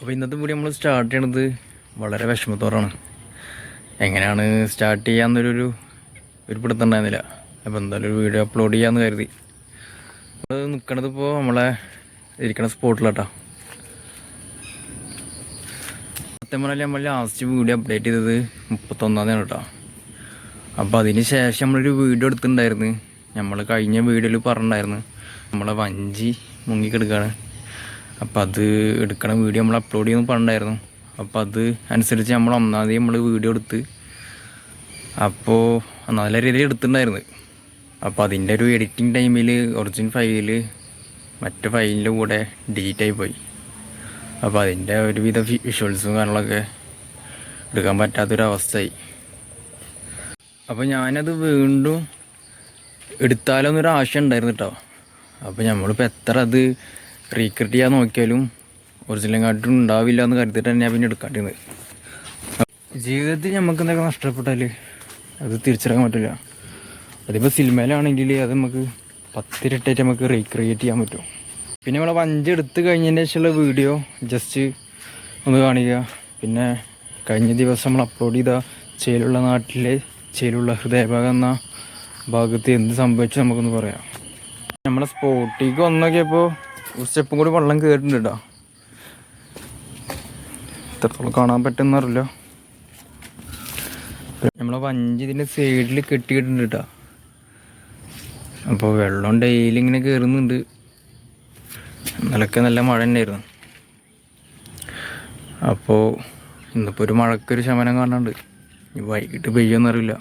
അപ്പോൾ ഇന്നത്തെ വീഡിയോ നമ്മൾ സ്റ്റാർട്ട് ചെയ്യണത് വളരെ വിഷമത്തോറാണ് എങ്ങനെയാണ് സ്റ്റാർട്ട് ചെയ്യാമെന്നൊരു ഒരു ഒരു പിടുത്തം ഉണ്ടായിരുന്നില്ല അപ്പോൾ എന്തായാലും ഒരു വീഡിയോ അപ്ലോഡ് ചെയ്യാമെന്ന് കരുതി. അത് നിൽക്കണത് ഇപ്പോൾ നമ്മളെ ഇരിക്കണ സ്പോട്ടിലാട്ടോ സത്യം പറഞ്ഞാൽ നമ്മൾ ലാസ്റ്റ് വീഡിയോ അപ്ഡേറ്റ് ചെയ്തത് മുപ്പത്തൊന്നാം തീയതി കേട്ടോ. അപ്പോൾ അതിന് ശേഷം നമ്മളൊരു വീഡിയോ എടുത്തിട്ടുണ്ടായിരുന്നു. നമ്മൾ കഴിഞ്ഞ വീഡിയോയിൽ പറഞ്ഞിട്ടുണ്ടായിരുന്നു. നമ്മളെ വഞ്ചി മുങ്ങിക്കെടുക്കുകയാണ് അപ്പോൾ അത് എടുക്കണ വീഡിയോ നമ്മൾ അപ്ലോഡ് ചെയ്യുന്നു പറഞ്ഞിട്ടുണ്ടായിരുന്നു. അപ്പോൾ അത് അനുസരിച്ച് നമ്മൾ ഒന്നാം തീയതി നമ്മൾ വീഡിയോ എടുത്ത് അപ്പോൾ നല്ല രീതിയിൽ എടുത്തിട്ടുണ്ടായിരുന്നു. അപ്പോൾ അതിന്റെ ഒരു എഡിറ്റിംഗ് ടൈമിൽ ഒറിജിനൽ ഫയലിൽ മറ്റ് ഫയലിന്റെ കൂടെ ഡിലീറ്റ് ആയി പോയി. അപ്പോൾ അതിന്റെ ഒരുവിധ വിഷ്വൽസും കാര്യങ്ങളൊക്കെ എടുക്കാൻ പറ്റാത്തൊരവസ്ഥയായി അപ്പോൾ ഞാനത് വീണ്ടും എടുത്താലോന്നൊരു ആശയം ഉണ്ടായിരുന്നു കേട്ടോ അപ്പോൾ നമ്മളിപ്പോൾ എത്ര അത് റീക്രിയേറ്റ് ചെയ്യാൻ നോക്കിയാലും ഒറിജിനൽ കാട്ടും ഉണ്ടാവില്ല എന്ന് കരുതിയിട്ട് തന്നെയാണ് പിന്നെ എടുക്കാണ്ടിരുന്നത്. ജീവിതത്തിൽ നമുക്ക് എന്തൊക്കെ നഷ്ടപ്പെട്ടാൽ അത് തിരിച്ചറിയാൻ പറ്റില്ല. അതിപ്പോൾ സിനിമയിലാണെങ്കിൽ അത് നമുക്ക് പത്തിരട്ടായിട്ട് നമുക്ക് റീക്രിയേറ്റ് ചെയ്യാൻ പറ്റും. പിന്നെ നമ്മളെ വഞ്ചി എടുത്ത് കഴിഞ്ഞതിന് ശേഷമുള്ള വീഡിയോ ജസ്റ്റ് ഒന്ന് കാണിക്കുക പിന്നെ കഴിഞ്ഞ ദിവസം നമ്മൾ അപ്ലോഡ് ചെയ്ത ചേലുള്ള നാട്ടിലെ ചേലുള്ള ഹൃദയഭാഗം എന്ന ഭാഗത്ത് എന്ത് സംഭവിച്ചു നമുക്കൊന്ന് പറയാം. നമ്മളെ സ്പോട്ടിലേക്ക് വന്നോക്കിയപ്പോൾ ഒരു സ്റ്റെപ്പും കൂടി വെള്ളം കയറിയിട്ടുണ്ട് കേട്ടോ. എത്രത്തോളം കാണാൻ പറ്റുന്നറിയില്ല. നമ്മളെ വഞ്ചി ഇതിന്റെ സൈഡിൽ കെട്ടിയിട്ടുണ്ട് കേട്ടോ. അപ്പോൾ വെള്ളം ഡെയിലി ഇങ്ങനെ കയറുന്നുണ്ട് ഇന്നലൊക്കെ നല്ല മഴ തന്നെയായിരുന്നു അപ്പോൾ ഇന്നിപ്പോൾ ഒരു മഴക്കൊരു ശമനം കാണാണ്ട് ഇനി വൈകിട്ട് പെയ്യുമെന്നറിയില്ല.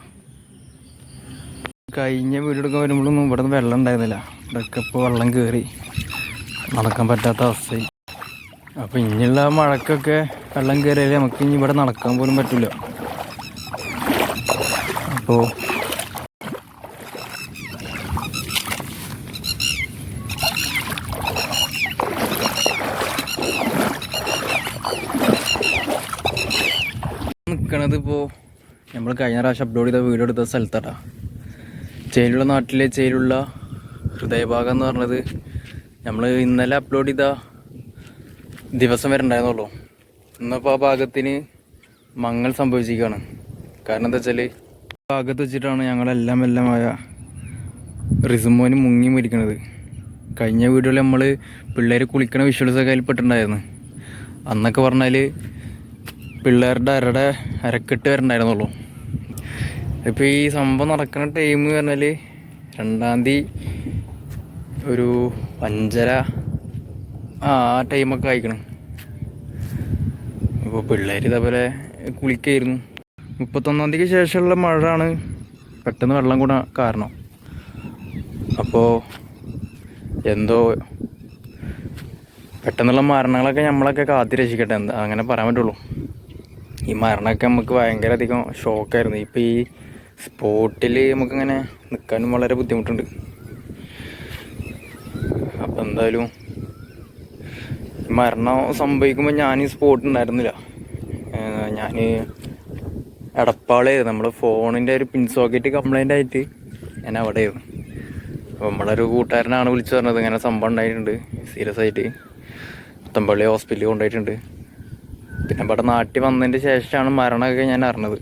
കഴിഞ്ഞ വീടെടുക്കാൻ വരുമ്പോഴൊന്നും ഇവിടെ നിന്ന് വെള്ളം ഉണ്ടായിരുന്നില്ല. ഇവിടെയൊക്കെ ഇപ്പോൾ വെള്ളം കയറി നടക്കാൻ പറ്റാത്ത അവസ്ഥയും അപ്പോൾ ഇനിയുള്ള മഴക്കൊക്കെ വെള്ളം കയറിയാൽ നമുക്ക് ഇനി ഇവിടെ നടക്കാൻ പോലും പറ്റില്ല അപ്പോൾ നിൽക്കണത് ഇപ്പോൾ നമ്മൾ കഴിഞ്ഞ പ്രാവശ്യം അപ്ലോഡ് ചെയ്ത വീഡിയോ എടുത്ത സ്ഥലത്താട്ടാ. ചേലുള്ള നാട്ടിലെ ചേലുള്ള ഹൃദയഭാഗം എന്ന് പറഞ്ഞത് നമ്മൾ ഇന്നലെ അപ്ലോഡ് ചെയ്ത ദിവസം വരെ ഉണ്ടായിരുന്നുള്ളൂ ഇന്നിപ്പോൾ ആ ഭാഗത്തിന് മങ്ങൾ സംഭവിച്ചിരിക്കുകയാണ്. കാരണം എന്താ വെച്ചാൽ ഭാഗത്ത് വെച്ചിട്ടാണ് ഞങ്ങളെല്ലാം എല്ലാമായ റിസുമോന് മുങ്ങി മരിക്കണത്. കഴിഞ്ഞ വീഡിയോയിൽ നമ്മൾ പിള്ളേർ കുളിക്കണ വിഷ്വൽസൊക്കെ അതിൽപ്പെട്ടിട്ടുണ്ടായിരുന്നു അന്നൊക്കെ പറഞ്ഞാൽ പിള്ളേരുടെ അരടെ അരക്കെട്ട് വരണ്ടായിരുന്നുള്ളൂ. ഇപ്പോൾ ഈ സംഭവം നടക്കുന്ന ടൈം പറഞ്ഞാൽ രണ്ടാം തീയതി ഒരു അഞ്ചര ആ ടൈമൊക്കെ അയക്കണം ഇപ്പോൾ പിള്ളേർ ഇതേപോലെ കുളിക്കായിരുന്നു. മുപ്പത്തൊന്നാം തീയതിക്ക് ശേഷമുള്ള മഴയാണ് പെട്ടെന്ന് വെള്ളം കൂടാൻ കാരണം. അപ്പോൾ എന്തോ പെട്ടെന്നുള്ള മരണങ്ങളൊക്കെ നമ്മളൊക്കെ കാത്തി രക്ഷിക്കട്ടെ. എന്താ അങ്ങനെ പറയാൻ പറ്റുള്ളൂ. ഈ മരണമൊക്കെ നമുക്ക് ഭയങ്കര അധികം ഷോക്കായിരുന്നു ഇപ്പോൾ ഈ സ്പോട്ടിൽ നമുക്കിങ്ങനെ നിൽക്കാനും വളരെ ബുദ്ധിമുട്ടുണ്ട്. എന്തായാലും മരണം സംഭവിക്കുമ്പോൾ ഞാൻ ഈ സ്പോട്ട് ഉണ്ടായിരുന്നില്ല ഞാൻ എടപ്പാളായിരുന്നു നമ്മുടെ ഫോണിന്റെ ഒരു പിൻ സോക്കറ്റ് കംപ്ലൈന്റ് ആയിട്ട് ഞാൻ അവിടെയായിരുന്നു. അപ്പോൾ നമ്മളൊരു കൂട്ടുകാരനാണ് വിളിച്ചു പറഞ്ഞത്. ഇങ്ങനെ സംഭവം ഉണ്ടായിട്ടുണ്ട്. സീരിയസ് ആയിട്ട് പുത്തമ്പള്ളി ഹോസ്പിറ്റലിൽ കൊണ്ടുപോയിട്ടുണ്ട്. പിന്നെ ഇവിടെ നാട്ടിൽ വന്നതിന്റെ ശേഷമാണ് മരണമൊക്കെ ഞാൻ അറിഞ്ഞത്.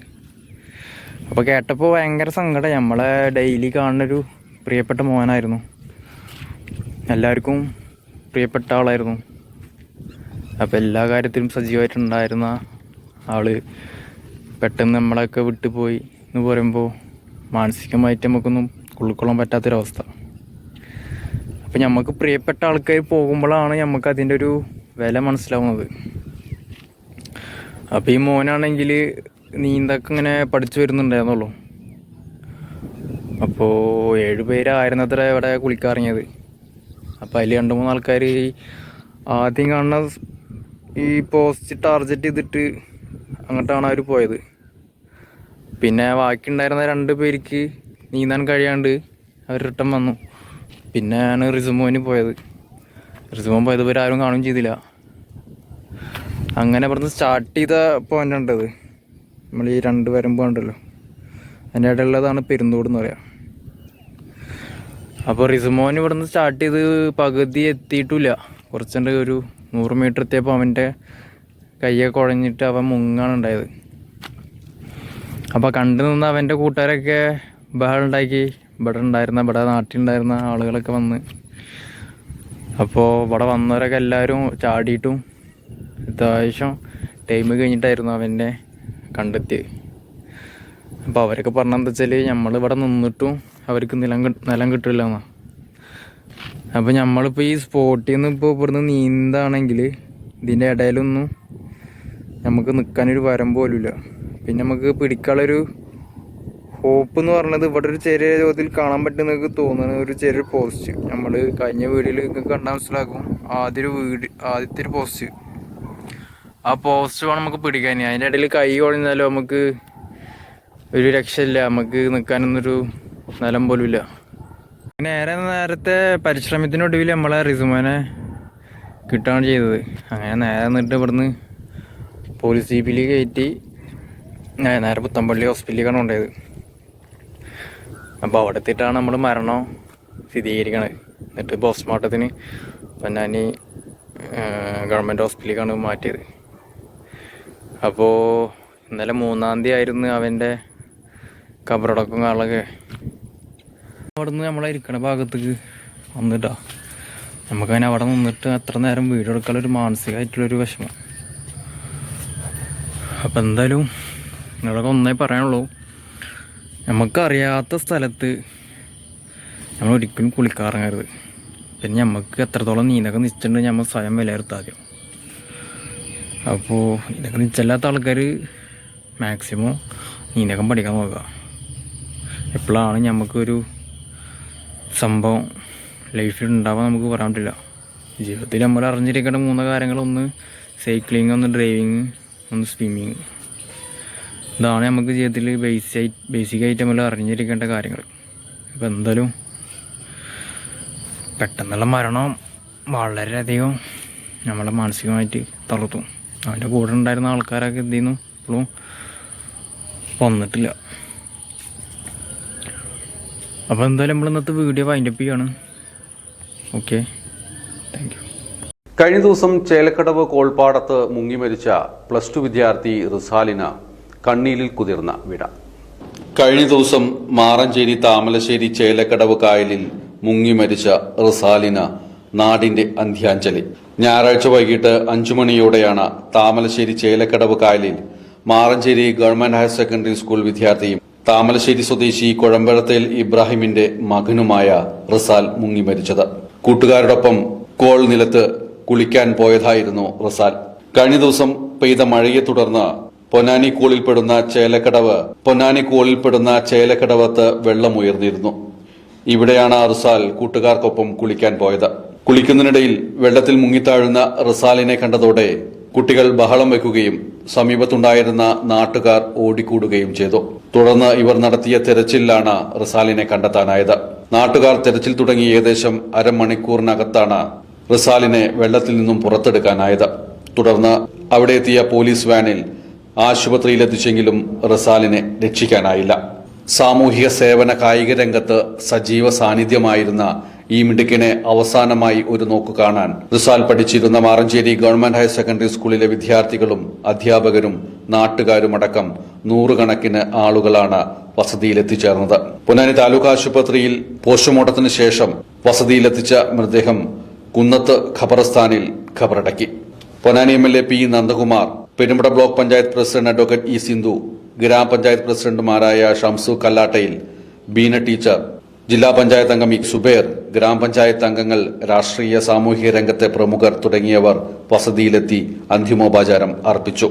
അപ്പോൾ കേട്ടപ്പോൾ ഭയങ്കര സങ്കടം. നമ്മളെ ഡെയിലി കാണുന്നൊരു പ്രിയപ്പെട്ട മോനായിരുന്നു. എല്ലാവർക്കും പ്രിയപ്പെട്ട ആളായിരുന്നു. അപ്പോൾ എല്ലാ കാര്യത്തിലും സജീവമായിട്ടുണ്ടായിരുന്ന ആൾ പെട്ടെന്ന് നമ്മളെയൊക്കെ വിട്ടുപോയി എന്ന് പറയുമ്പോൾ മാനസികമായിട്ട് നമുക്കൊന്നും ഉൾക്കൊള്ളാൻ പറ്റാത്തൊരവസ്ഥ. അപ്പോൾ നമുക്ക് പ്രിയപ്പെട്ട ആൾക്കാർ പോകുമ്പോഴാണ് നമുക്ക് അതിന്റെ ഒരു വില മനസ്സിലാവുന്നത്. അപ്പോൾ ഈ മോനാണെങ്കിൽ നീന്തൊക്കെ ഇങ്ങനെ പഠിച്ചു വരുന്നുണ്ടായിരുന്നുള്ളൂ. അപ്പോൾ ഏഴ് പേരായിരുന്നത്ര ഇവിടെ കുളിക്കാറിങ്ങിയത്. അപ്പോൾ അതിൽ രണ്ട് മൂന്ന് ആൾക്കാർ ആദ്യം കാണുന്ന ഈ പോസ്റ്റ് ടാർഗറ്റ് ചെയ്തിട്ട് അങ്ങോട്ടാണ് അവർ പോയത്. പിന്നെ ബാക്കി ഉണ്ടായിരുന്ന രണ്ട് പേർക്ക് നീന്താൻ കഴിയാണ്ട് അവർ റിട്ടേൺ വന്നു. പിന്നെയാണ് റിസുമോന് പോയത്. റിസുമോൻ പോയത് ഇവർ ആരും കാണുകയും ചെയ്തില്ല. അങ്ങനെ ഇവിടുന്ന് സ്റ്റാർട്ട് ചെയ്ത പോയിന്റ് ഉണ്ടത് നമ്മൾ ഈ രണ്ട് വരമ്പ് ഉണ്ടല്ലോ അതിന്റെ ഇടയിലുള്ളതാണ് പെരുന്തോട് എന്ന് പറയാം. അപ്പോൾ റിസുമോൻ ഇവിടുന്ന് സ്റ്റാർട്ട് ചെയ്ത് പകുതി എത്തിയിട്ടില്ല. കുറച്ചുണ്ട് ഒരു നൂറ് മീറ്റർ എത്തിയപ്പോൾ അവന്റെ കയ്യൊക്കെ കുഴഞ്ഞിട്ട് അവൻ മുങ്ങാണ് ഉണ്ടായത്. അപ്പോൾ കണ്ടു നിന്ന് അവന്റെ കൂട്ടുകാരൊക്കെ ബഹളം ഉണ്ടാക്കി. ഇവിടെ ഉണ്ടായിരുന്ന ഇവിടെ നാട്ടിലുണ്ടായിരുന്ന ആളുകളൊക്കെ വന്ന്. അപ്പോൾ ഇവിടെ വന്നവരൊക്കെ എല്ലാവരും ചാടിയിട്ടും അത്യാവശ്യം ടൈം കഴിഞ്ഞിട്ടായിരുന്നു അവന്റെ കണ്ടെത്തിയത്. അപ്പോൾ അവരൊക്കെ പറഞ്ഞെന്താ വെച്ചാൽ നമ്മൾ ഇവിടെ നിന്നിട്ടും അവർക്ക് നിലം നിലം കിട്ടില്ല എന്നാ അപ്പോൾ നമ്മളിപ്പോൾ ഈ സ്പോട്ടിൽ നിന്ന് ഇപ്പോൾ ഇവിടുന്ന് നീന്താണെങ്കിൽ ഇതിന്റെ ഇടയിലൊന്നും നമുക്ക് നിൽക്കാനൊരു വരം പോലുമില്ല പിന്നെ നമുക്ക് പിടിക്കാനുള്ളൊരു ഹോപ്പ് എന്ന് പറഞ്ഞത് ഇവിടെ ഒരു ചെറിയ തോതിൽ കാണാൻ പറ്റും നിങ്ങൾക്ക് തോന്നുന്ന. ഒരു ചെറിയ പോസ്റ്റ് നമ്മൾ കഴിഞ്ഞ വീഡിയോയിൽ നിങ്ങൾക്ക് കണ്ടാൽ മനസ്സിലാക്കും ആദ്യ ഒരു വീട് ആദ്യത്തെ ഒരു പോസ്റ്റ് ആ പോസ്റ്റ് വേണം നമുക്ക് പിടിക്കാൻ. അതിന്റെ ഇടയിൽ കൈ കുഴഞ്ഞാലും നമുക്ക് ഒരു രക്ഷയില്ല. നമുക്ക് നിൽക്കാനൊന്നൊരു നിലം പോലും ഇല്ല നേരെ നേരത്തെ പരിശ്രമത്തിനൊടുവിൽ നമ്മളെ റിസുമാനെ കിട്ടുകയാണ് ചെയ്തത്. അങ്ങനെ നേരെ നിന്നിട്ട് ഇവിടുന്ന് പോലീസ് ജീപ്പിൽ കയറ്റി നേരെ പുത്തമ്പള്ളി ഹോസ്പിറ്റലിലേക്കാണ് കൊണ്ടുപോയത്. അപ്പോൾ അവിടെ എത്തിയിട്ടാണ് നമ്മൾ മരണം സ്ഥിരീകരിക്കണത്. എന്നിട്ട് പോസ്റ്റ്മോർട്ടത്തിന് പൊന്നാനി ഗവൺമെന്റ് ഹോസ്പിറ്റലിലേക്കാണ് മാറ്റിയത്. അപ്പോൾ ഇന്നലെ മൂന്നാം തീയതി ആയിരുന്നു അവന്റെ കബറടക്കം കാളൊക്കെ അവിടെ നിന്ന് നമ്മളെ ഇരിക്കണ ഭാഗത്തേക്ക് വന്നിട്ടാ. നമുക്കതിനെ അവിടെ നിന്നിട്ട് അത്ര നേരം വീഡിയോ ഒരു മാനസികമായിട്ടുള്ളൊരു വിഷമം. അപ്പം എന്തായാലും നിങ്ങളൊക്കെ ഒന്നേ പറയാനുള്ളൂ. നമുക്കറിയാത്ത സ്ഥലത്ത് നമ്മൾ ഒരിക്കലും കുളിക്കാറങ്ങരുത്. പിന്നെ നമുക്ക് എത്രത്തോളം നീന്തൊക്കെ നിശ്ചിട്ടുണ്ട് നമ്മൾ സ്വയം വിലയിരുത്താം അപ്പോൾ ഇതൊക്കെ നിശ്ചല്ലാത്ത ആൾക്കാർ മാക്സിമം നീന്തക്കം പഠിക്കാൻ നോക്കുക. എപ്പോഴാണ് നമുക്കൊരു സംഭവം ലൈഫിൽ ഉണ്ടാവാൻ നമുക്ക് പറയാൻ പറ്റില്ല ജീവിതത്തിൽ നമ്മൾ അറിഞ്ഞിരിക്കേണ്ട മൂന്ന് കാര്യങ്ങളൊന്ന് സൈക്ലിങ് ഒന്ന് ഡ്രൈവിങ് ഒന്ന് സ്വിമ്മിങ് ഇതാണ് നമുക്ക് ജീവിതത്തിൽ ബേസിക് ബേസിക് ആയിട്ട് നമ്മൾ അറിഞ്ഞിരിക്കേണ്ട കാര്യങ്ങൾ. ഇപ്പം എന്തായാലും പെട്ടെന്നുള്ള മരണം വളരെയധികം നമ്മളെ മാനസികമായിട്ട് തളർത്തും. അവന്റെ കൂടെ ഉണ്ടായിരുന്ന ആൾക്കാരൊക്കെ എന്ത് ചെയ്യുന്നു? ഇപ്പോഴും വന്നിട്ടില്ല. അപ്പോൾ എന്തായാലും നമ്മൾ ഇന്നത്തെ വീഡിയോ വൈൻഡപ്പ് ചെയ്യാണ്. ഓക്കെ താങ്ക് യു കഴിഞ്ഞ ദിവസം ചേലക്കടവ് കോൾപ്പാടത്ത് മുങ്ങി മരിച്ച പ്ലസ് ടു വിദ്യാർത്ഥി റിസാലിന് കണ്ണീരിൽ കുതിർന്ന വിട. കഴിഞ്ഞ ദിവസം മാറഞ്ചേരി താമലശ്ശേരി ചേലക്കടവ് കായലിൽ മുങ്ങി മരിച്ച റിസാലിന് നാടിന്റെ അന്ത്യാഞ്ജലി. ഞായറാഴ്ച വൈകിട്ട് അഞ്ചു മണിയോടെയാണ് താമലശ്ശേരി ചേലക്കടവ് കായലിൽ Maranchery government higher secondary school വിദ്യാർത്ഥിയും താമലശ്ശേരി സ്വദേശി കൊഴമ്പഴത്തേൽ ഇബ്രാഹിമിന്റെ മകനുമായ റസാൽ മുങ്ങി മരിച്ചത്. കൂട്ടുകാരോടൊപ്പം കോൾ നിലത്ത് കുളിക്കാൻ പോയതായിരുന്നു റസാൽ. കഴിഞ്ഞ ദിവസം പെയ്ത മഴയെ തുടർന്ന് പൊന്നാനി കോളിൽപ്പെടുന്ന ചേലക്കടവ് പൊന്നാനി കോളിൽപ്പെടുന്ന ചേലക്കടവത്ത് വെള്ളമുയർന്നിരുന്നു ഇവിടെയാണ് റസാൽ കൂട്ടുകാർക്കൊപ്പം കുളിക്കാൻ പോയത്. കുളിക്കുന്നതിനിടയിൽ വെള്ളത്തിൽ മുങ്ങിത്താഴുന്ന റസാലിനെ കണ്ടതോടെ കുട്ടികൾ ബഹളം വെക്കുകയും സമീപത്തുണ്ടായിരുന്ന നാട്ടുകാർ ഓടിക്കൂടുകയും ചെയ്തു. തുടർന്ന് ഇവർ നടത്തിയ തെരച്ചിലിലാണ് റിസാലിനെ കണ്ടെത്താനായത്. നാട്ടുകാർ തെരച്ചിൽ തുടങ്ങി ഏകദേശം അരമണിക്കൂറിനകത്താണ് റിസാലിനെ വെള്ളത്തിൽ നിന്നും പുറത്തെടുക്കാനായത്. തുടർന്ന് അവിടെ എത്തിയ പോലീസ് വാനിൽ ആശുപത്രിയിലെത്തിച്ചെങ്കിലും റിസാലിനെ രക്ഷിക്കാനായില്ല. സാമൂഹിക സേവന കായിക രംഗത്ത് സജീവ സാന്നിധ്യമായിരുന്ന ഈ മിടുക്കിനെ അവസാനമായി ഒരു നോക്കു കാണാൻ. റിസാൽ പഠിച്ചിരുന്ന മാറഞ്ചേരി ഗവൺമെന്റ് ഹയർ സെക്കൻഡറി സ്കൂളിലെ വിദ്യാർത്ഥികളും അധ്യാപകരും നാട്ടുകാരുമടക്കം നൂറുകണക്കിന് ആളുകളാണ് വസതിയിലെത്തിച്ചേർന്നത്. പൊന്നാനി താലൂക്ക് ആശുപത്രിയിൽ പോസ്റ്റ്മോർട്ടത്തിന് ശേഷം വസതിയിലെത്തിച്ച മൃതദേഹം കുന്നത്ത് ഖബറസ്ഥാനിൽ ഖബറടക്കി. Ponnani M L A P Nandakumar Perumpada block panchayat president advocate E Sindhu ഗ്രാമപഞ്ചായത്ത് പ്രസിഡന്റുമാരായ ഷംസു കല്ലാട്ടയിൽ ബീന ടീച്ചർ ജില്ലാ പഞ്ചായത്ത് അംഗം സുബേർ ഗ്രാമപഞ്ചായത്ത് അംഗങ്ങൾ രാഷ്ട്രീയ സാമൂഹിക രംഗത്തെ പ്രമുഖർ തുടങ്ങിയവർ വസതിയിലെത്തി അന്തിമോപചാരം അർപ്പിച്ചു.